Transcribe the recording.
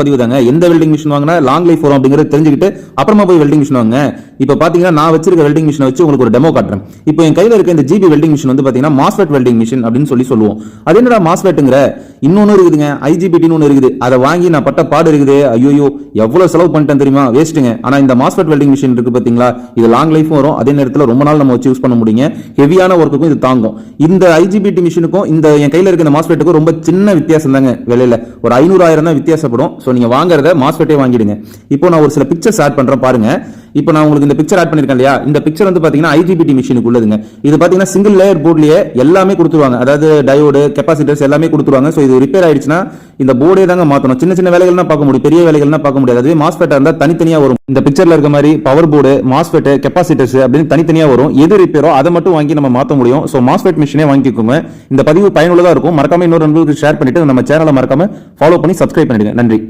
பதிவு தாங்க. எந்த வெல்டிங் மிஷின் வாங்கினா லாங் லைஃப் வரும் அப்படிங்கறது தெரிஞ்சுக்கிட்டு அப்புறமா போய் வெல்டிங் மிஷின் வாங்க இப்போ பார்த்தீங்கன்னா நான் வச்சிருக்க வெல்டிங் மிஷினை வச்சு உங்களுக்கு ஒரு டெமோ காட்டுறேன். இப்போ என் கையில் இருக்க இந்த ஜிபி வெல்டிங் மிஷின் வந்து பார்த்தீங்கன்னா மாஸ்வெட் வெல்டிங் மிஷின் அப்படின்னு சொல்லி சொல்லுவோம். அது என்னடா மாஸ்வெட்டுங்கிற இன்னொன்று இருக்குதுங்க. ஐஜிபிடின்னு ஒன்று இருக்குது. அதை வாங்கி நான் பட்ட பாடு இருக்குது. ஐயோ எவ்வளோ செலவு பண்ணிட்டேன் தெரியுமா? வேஸ்ட்டுங்க ஆனால் இந்த மாஸ்வெட் வெல்டிங் மிஷின் இருக்கு பார்த்தீங்களா இது லாங் லைஃபும் வரும். அதே நேரத்தில் ரொம்ப நாள் நம்ம வச்சு யூஸ் பண்ண முடியுங்க. ஹெவியான ஒர்க்குக்கும் இது தாங்கும். இந்த ஐஜிபிடி மிஷினுக்கும் இந்த என் கையில் இருக்க இந்த மாஸ்வெட்டுக்கும் ரொம்ப சின்ன வித்தியாசம் தாங்க விலையில். ஒரு ஐநூறாயிரம் தான் வித்தியாசப்படும். ஸோ நீங்கள் வாங்குறத மாஸ்வெட்டே வாங்கிடுங்க. இப்போ நான் ஒரு சில பிக்சர்ஸ் ஆட் பண்ணுறேன் பாருங்கள் இப்போ நான் உங்களுக்கு இந்த பிக்சர் ஆட் பண்ணிருக்கேன் இல்லையா? இந்த பிக்சர் வந்து பாத்தீங்கன்னா ஐஜிபிடி மிஷினுக்கு உள்ளதுங்க. இது பாத்தீங்கன்னா சிங்கிள் லேயர் போர்ட்லயே எல்லாமே கொடுத்துருவாங்க. அதாவது டயோடு கெப்பாசிட்டர்ஸ் எல்லாமே கொடுத்துருவாங்க. ஸோ இது ரிப்பேர் ஆயிடுச்சுன்னா இந்த போர்டே தாங்க மாத்தணும். சின்ன சின்ன வேலைகள்னா பார்க்க முடியும். பெரிய வேலைகள்லாம் பார்க்க முடியாது. அதுவே மாஸ்பெட்டா இருந்தால் தனித்தனியா வரும். இந்த பிக்சர்ல இருக்க மாதிரி பவர் போர்டு மாஸ்பெட் கெப்பாசிட்டர்ஸ் அப்படின்னு தனித்தனியா வரும். எது ரிப்பேரோ அதை மட்டும் வாங்கி நம்ம மாத்த முடியும். ஸோ மாஸ்பெட் மிஷினே வாங்கிக்கோங்க. இந்த பதிவு பயனுள்ளதா இருக்கும். மறக்காம இன்னொரு நண்பர்களுக்கு ஷேர் பண்ணிட்டு நம்ம சேனலை மறக்காம ஃபாலோ பண்ணி சப்ஸ்கிரைப் பண்ணிடுங்க. நன்றி.